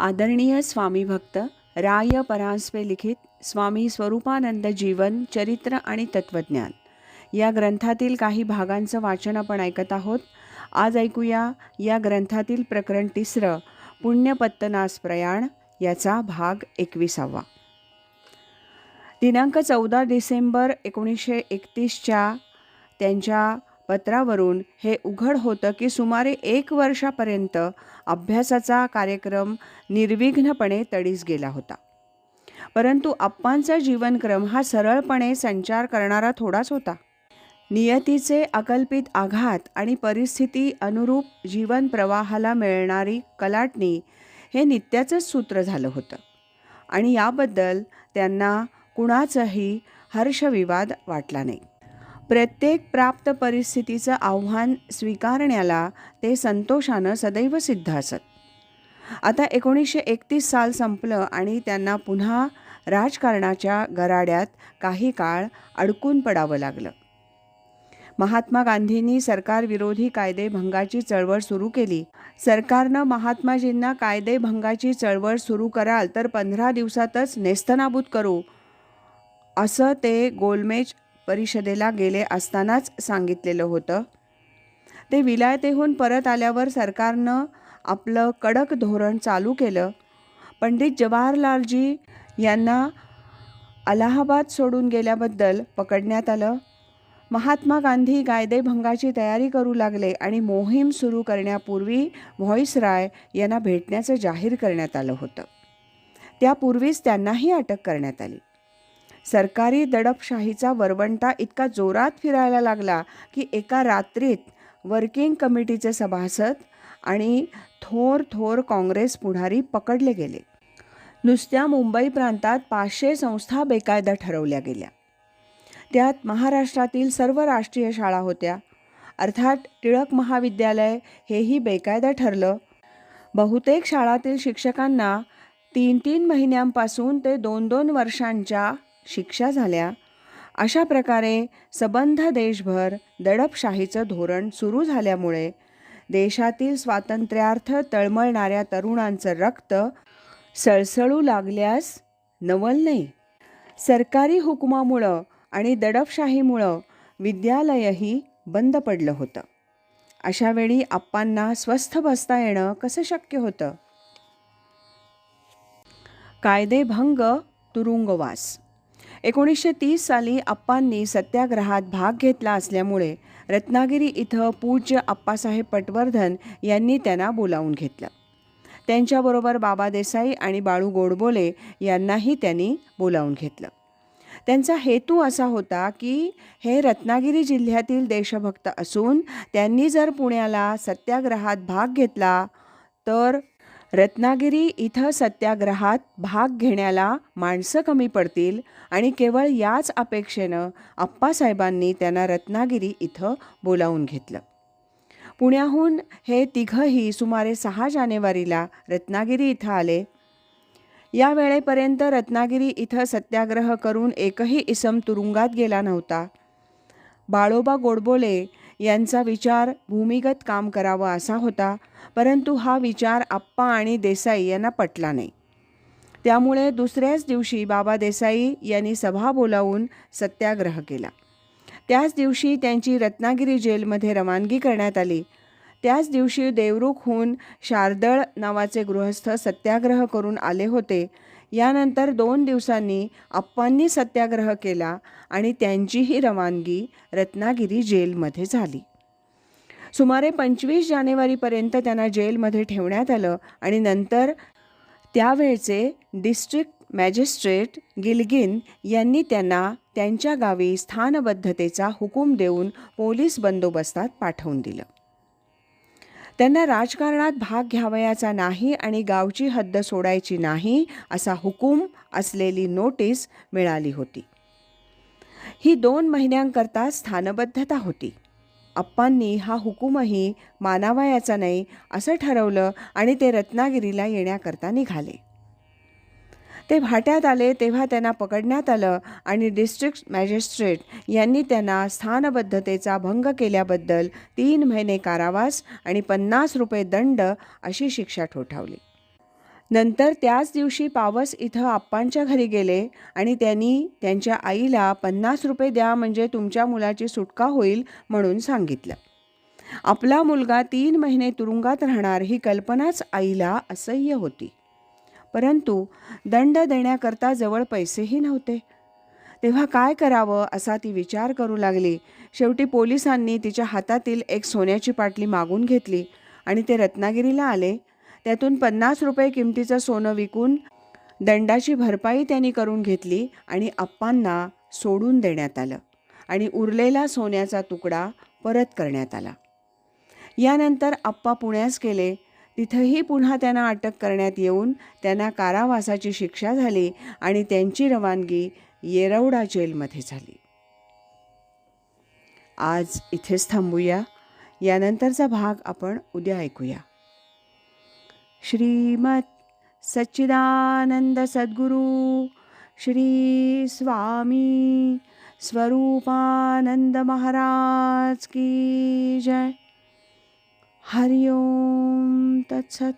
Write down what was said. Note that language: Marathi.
आदरणीय स्वामी भक्त राय परांजपे लिखित स्वामी स्वरूपानंद जीवन चरित्र आणि तत्वज्ञान. या ग्रंथातील काही भागांचं वाचन आपण ऐकत आहोत. आज ऐकूया या ग्रंथातील प्रकरण तिसरं पुण्यपत्तनास प्रयाण याचा भाग एकविसावा. दिनांक चौदा डिसेंबर एकोणीसशे एकतीसच्या त्यांच्या पत्रावरून हे उघड होतं की सुमारे एक वर्षापर्यंत अभ्यासाचा कार्यक्रम निर्विघ्नपणे तडीस गेला होता. परंतु आप्पांचा जीवनक्रम हा सरळपणे संचार करणारा थोडाच होता. नियतीचे अकल्पित आघात आणि परिस्थिती अनुरूप जीवन प्रवाहाला मिळणारी कलाटणी हे नित्याचंच सूत्र झालं होतं आणि याबद्दल त्यांना कुणाचाही हर्षविवाद वाटला नाही. प्रत्येक प्राप्त परिस्थितीचं आव्हान स्वीकारण्याला ते संतोषानं सदैव सिद्ध असत. आता एकोणीसशे एकतीस साल संपलं आणि त्यांना पुन्हा राजकारणाच्या गराड्यात काही काळ अडकून पडावं लागलं. महात्मा गांधींनी सरकारविरोधी कायदेभंगाची चळवळ सुरू केली. सरकारनं महात्माजींना कायदेभंगाची चळवळ सुरू कराल तर पंधरा दिवसातच नेस्तनाबूत करू असं ते गोलमेज परिषदेला गेले असतानाच सांगितलेलं होतं. ते विलायतेहून परत आल्यावर सरकारनं आपलं कडक धोरण चालू केलं. पंडित जवाहरलालजी यांना अलाहाबाद सोडून गेल्याबद्दल पकडण्यात आलं. महात्मा गांधी कायदेभंगाची तयारी करू लागले आणि मोहीम सुरू करण्यापूर्वी व्हॉईसराय यांना भेटण्याचं जाहीर करण्यात आलं होतं. त्यापूर्वीच त्यांनाही अटक करण्यात आली. सरकारी दडपशाहीचा वरवंटा इतका जोरात फिरायला लागला की एका रात्रीत वर्किंग कमिटीचे सभासद आणि थोर थोर काँग्रेस पुढारी पकडले गेले. नुसत्या मुंबई प्रांतात पाचशे संस्था बेकायदा ठरवल्या गेल्या. त्यात महाराष्ट्रातील सर्व राष्ट्रीय शाळा होत्या. अर्थात टिळक महाविद्यालय हेही बेकायदा ठरलं. बहुतेक शाळातील शिक्षकांना तीन तीन महिन्यांपासून ते दोन दोन वर्षांच्या शिक्षा झाल्या. अशा प्रकारे सबंध देशभर दडपशाहीचं धोरण सुरू झाल्यामुळे देशातील स्वातंत्र्यार्थ तळमळणाऱ्या तरुणांचं रक्त सळसळू लागल्यास नवल नाही. सरकारी हुकुमामुळं आणि दडपशाहीमुळं विद्यालयही बंद पडलं होतं. अशावेळी आप्पांना स्वस्थ बसता येणं कसं शक्य होतं? कायदेभंग तुरुंगवास एकोणीसशे तीस साली आप्पांनी सत्याग्रहात भाग घेतला असल्यामुळे रत्नागिरी इथं पूज्य आप्पासाहेब पटवर्धन यांनी त्यांना बोलावून घेतलं. त्यांच्याबरोबर बाबा देसाई आणि बाळू गोडबोले यांनाही त्यांनी बोलावून घेतलं. त्यांचा हेतू असा होता की हे रत्नागिरी जिल्ह्यातील देशभक्त असून त्यांनी जर पुण्याला सत्याग्रहात भाग घेतला तर रत्नागिरी इथं सत्याग्रहात भाग घेण्याला माणसं कमी पडतील आणि केवळ याच अपेक्षेनं आप्पासाहेबांनी त्यांना रत्नागिरी इथं बोलावून घेतलं. पुण्याहून हे तिघंही सुमारे सहा जानेवारीला रत्नागिरी इथं आले. या वेळेपर्यंत रत्नागिरी इथं सत्याग्रह करून एकही इसम तुरुंगात गेला नव्हता. बाळोबा गोडबोले यांचा विचार भूमिगत काम करावं असा होता परंतु हा विचार आप्पा आणि देसाई यांना पटला नाही. त्यामुळे दुसऱ्याच दिवशी बाबा देसाई यांनी सभा बोलावून सत्याग्रह केला. त्याच दिवशी त्यांची रत्नागिरी जेलमध्ये रवानगी करण्यात आली. त्याच दिवशी देवरुखहून शारदळ नावाचे गृहस्थ सत्याग्रह करून आले होते. यानंतर दोन दिवसांनी आप्पांनी सत्याग्रह केला आणि त्यांचीही रवानगी रत्नागिरी जेलमध्ये झाली. सुमारे पंचवीस जानेवारीपर्यंत त्यांना जेलमध्ये ठेवण्यात आलं आणि नंतर त्यावेळचे डिस्ट्रिक्ट मॅजिस्ट्रेट गिलगिन यांनी त्यांना त्यांच्या गावी स्थानबद्धतेचा हुकूम देऊन पोलीस बंदोबस्तात पाठवून दिलं. त्यांना राजकारणात भाग घ्यावयाचा नाही आणि गावची हद्द सोडायची नाही असा हुकूम असलेली नोटीस मिळाली होती. ही दोन महिन्यांकरता स्थानबद्धता होती. अप्पांनी हा हुकूमही मानावयाचा नाही असं ठरवलं आणि ते रत्नागिरीला येण्याकरता निघाले. ते भाट्यात आले तेव्हा त्यांना पकडण्यात आलं आणि डिस्ट्रिक्ट मॅजिस्ट्रेट यांनी त्यांना स्थानबद्धतेचा भंग केल्याबद्दल तीन महिने कारावास आणि पन्नास रुपये दंड अशी शिक्षा ठोठावली. नंतर त्याच दिवशी पावस इथं आप्पांच्या घरी गेले आणि त्यांनी त्यांच्या आईला पन्नास रुपये द्या म्हणजे तुमच्या मुलाची सुटका होईल म्हणून सांगितलं. आपला मुलगा तीन महिने तुरुंगात राहणार ही कल्पनाच आईला असह्य होती. परंतु दंड देण्याकरता जवळ पैसेही नव्हते. तेव्हा काय करावं असा ती विचार करू लागली. शेवटी पोलिसांनी तिच्या हातातील एक सोन्याची पाटली मागून घेतली आणि ते रत्नागिरीला आले. त्यातून पन्नास रुपये किमतीचं सोनं विकून दंडाची भरपाई त्यांनी करून घेतली आणि आप्पांना सोडून देण्यात आलं आणि उरलेला सोन्याचा तुकडा परत करण्यात आला. यानंतर आप्पा पुण्यास गेले. तिथंही पुन्हा त्यांना अटक करण्यात येऊन त्यांना कारावासाची शिक्षा झाली आणि त्यांची रवानगी येरवडा जेलमध्ये झाली. आज इथेच थांबूया. यानंतरचा भाग आपण उद्या ऐकूया. श्रीमत सच्चिदानंद सद्गुरू श्री स्वामी स्वरूपानंद महाराज की जय. 하리옴 따차